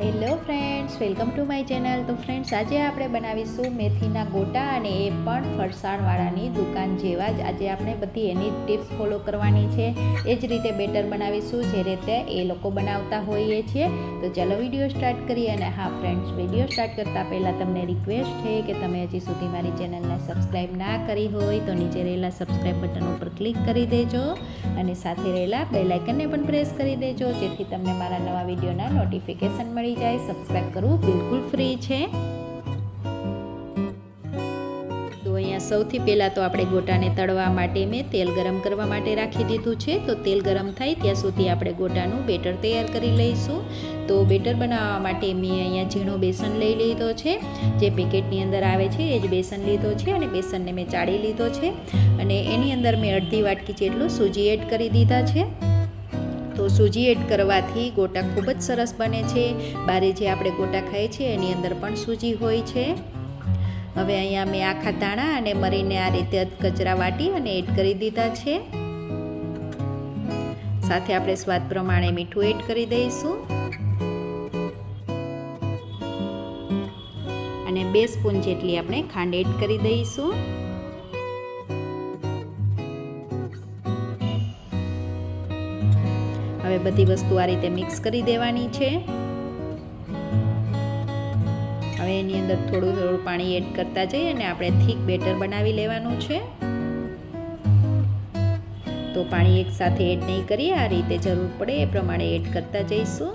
Hello friends welcome to my channel તો friends આજે આપણે બનાવીશું મેથીના ગોટા અને એ પણ ફરસાણવાળાની દુકાન જેવા જ. આજે આપણે બધી એની ટિપ્સ ફોલો કરવાની છે. એ જ રીતે બેટર બનાવીશું, જે રીતે એ લોકો બનાવતા હોઈએ છીએ. તો ચાલો વીડિયો સ્ટાર્ટ કરીએ અને હા ફ્રેન્ડ્સ વીડિયો સ્ટાર્ટ કરતાં પહેલાં તમને રિક્વેસ્ટ છે કે તમે હજી સુધી મારી ચેનલને સબસ્ક્રાઈબ ના કરી હોય, તો નીચે રહેલા સબસ્ક્રાઈબ બટન ઉપર ક્લિક કરી દેજો અને સાથે રહેલા બેલાઇકનને પણ પ્રેસ કરી દેજો, જેથી તમને મારા નવા વિડીયોના નોટિફિકેશન મળી જાય સબસ્ક્રાઈબ કરવું બિલકુલ ફ્રી છે. તો અહીંયા સૌથી પહેલાં તો આપણે ગોટાને તળવા માટે મેં તેલ ગરમ કરવા માટે રાખી દીધું છે. તો તેલ ગરમ થાય ત્યાં સુધી આપણે ગોટાનું બેટર તૈયાર કરી લઈશું. તો બેટર બનાવવા માટે મેં અહીંયા ઝીણો બેસન લઈ લીધો છે. જે પેકેટની અંદર આવે છે એ જ બેસન લીધો છે અને બેસનને મેં ચાળી લીધો છે. અને એની અંદર મેં અડધી વાટકી જેટલું સૂજી એડ કરી દીધા છે. તો સૂજી એડ કરવાથી ગોટા ખૂબ જ સરસ બને છે. બારે જે આપણે ગોટા ખાઈએ છીએ એની અંદર પણ સૂજી હોય છે. હવે અહીંયા મેં આખા દાણા અને મરીને આ રીતે કચરા વાટી અને એડ કરી દીધા છે. સાથે આપણે સ્વાદ પ્રમાણે મીઠું એડ કરી દઈશું. અને બે સ્પૂન જેટલી આપણે ખાંડ એડ કરી દઈશું. હવે બધી વસ્તુ આ રીતે મિક્સ કરી દેવાની છે. હવે એની અંદર થોડું થોડું પાણી એડ કરતા જઈએ અને આપણે થીક બેટર બનાવી લેવાનું છે. તો પાણી એકસાથે એડ નહીં કરીએ, આ રીતે જરૂર પડે એ પ્રમાણે એડ કરતા જઈશું.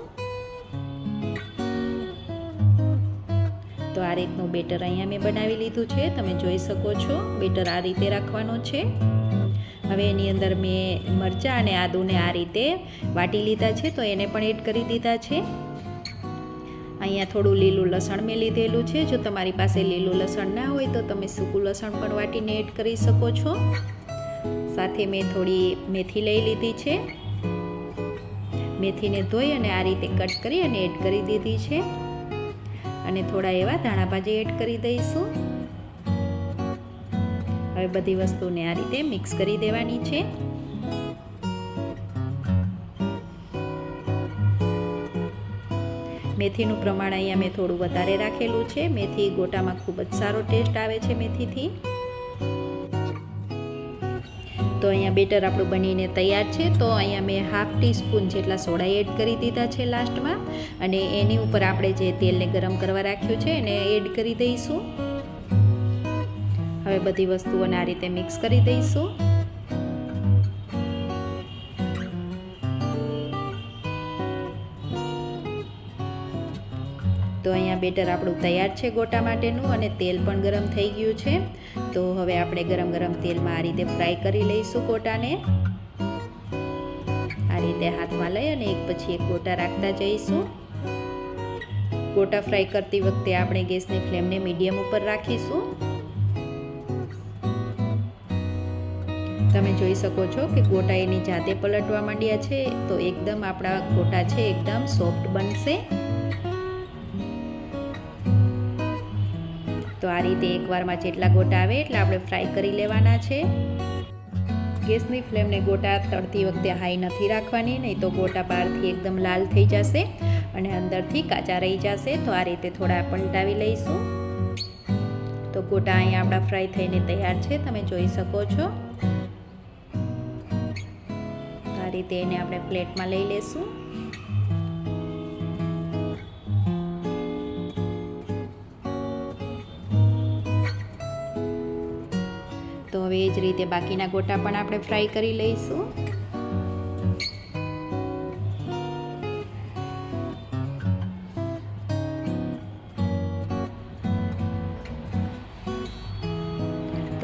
તો આ રીતનું બેટર અહીંયા મેં બનાવી લીધું છે, તમે જોઈ શકો છો બેટર આ રીતે રાખવાનું છે. હવે એની અંદર મેં મરચાં અને આદુને આ રીતે વાટી લીધા છે, તો એને પણ એડ કરી દીધા છે. અહીંયા થોડું લીલું લસણ મેં લીધેલું છે, જો તમારી પાસે લીલું લસણ ના હોય તો તમે સૂકું લસણ પણ વાટીને એડ કરી શકો છો. સાથે મેં થોડી મેથી લઈ લીધી છે. મેથીને ધોઈ અને આ રીતે કટ કરી અને એડ કરી દીધી છે. અને થોડા એવા ધાણાભાજી એડ કરી દઈશું. હવે બધી વસ્તુને આ રીતે મિક્સ કરી દેવાની છે. મેથીનું પ્રમાણ અહીંયા મેં થોડું વધારે રાખેલું છે. મેથી ગોટામાં ખૂબ જ સારો ટેસ્ટ આવે છે મેથીથી. તો અહીંયા બેટર આપણું બનીને તૈયાર છે. તો અહીંયા મેં હાફ ટી સ્પૂન જેટલા સોડા એડ કરી દીધા છે લાસ્ટમાં. અને એની ઉપર આપણે જે તેલને ગરમ કરવા રાખ્યું છે એને એડ કરી દઈશું. હવે બધી વસ્તુઓને આ રીતે મિક્સ કરી દઈશું. તો અહીંયા બેટર આપણું તૈયાર છે ગોટા માટેનું અને તેલ પણ ગરમ થઈ ગયું છે. તો હવે આપણે ગરમ ગરમ તેલમાં આ રીતે ફ્રાય કરી લઈશું ગોટાને. આ રીતે હાથમાં લઈ અને એક પછી એક ગોટા રાખતા જઈશું. ગોટા ફ્રાય કરતી વખતે આપણે ગેસની ફ્લેમને મીડિયમ ઉપર રાખીશું. તમે જોઈ શકો છો કે ગોટા એની જાતે પલટવા માંડ્યા છે. તો એકદમ આપણા ગોટા છે, એકદમ સોફ્ટ બનશે. તો આ રીતે એકવારમાં જેટલા ગોટા આવે એટલે આપણે ફ્રાય કરી લેવાના છે. ગેસની ફ્લેમને ગોટા તળતી વખતે હાઈ નથી રાખવાની, નહીં તો ગોટા બહારથી એકદમ લાલ થઈ જશે અને અંદરથી કાચા રહી જશે. તો આ રીતે થોડા પલટાવી લઈશું. તો ગોટા અહીંયા આપણા ફ્રાય થઈને તૈયાર છે, તમે જોઈ શકો છો. રીતે એને આપણે પ્લેટમાં લઈ લેશું. તો હવે એ જ રીતે બાકીના ગોટા પણ આપણે ફ્રાય કરી લઈશું.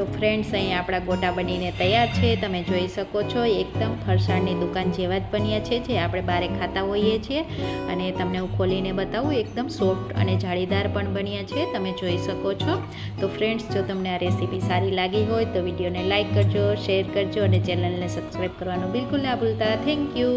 તો ફ્રેન્ડ્સ અહીં આપણા ગોટા બનીને તૈયાર છે. તમે જોઈ શકો છો, એકદમ ફરસાણની દુકાન જેવા જ બન્યા છે, જે આપણે બારે ખાતા હોઈએ છીએ. અને તમને હું ખોલીને બતાવું, એકદમ સોફ્ટ અને જાળીદાર પણ બન્યા છે, તમે જોઈ શકો છો. તો ફ્રેન્ડ્સ જો તમને આ રેસીપી સારી લાગી હોય, તો વિડીયોને લાઇક કરજો, શેર કરજો અને ચેનલને સબસ્ક્રાઈબ કરવાનું બિલકુલ ના ભૂલતા. Thank you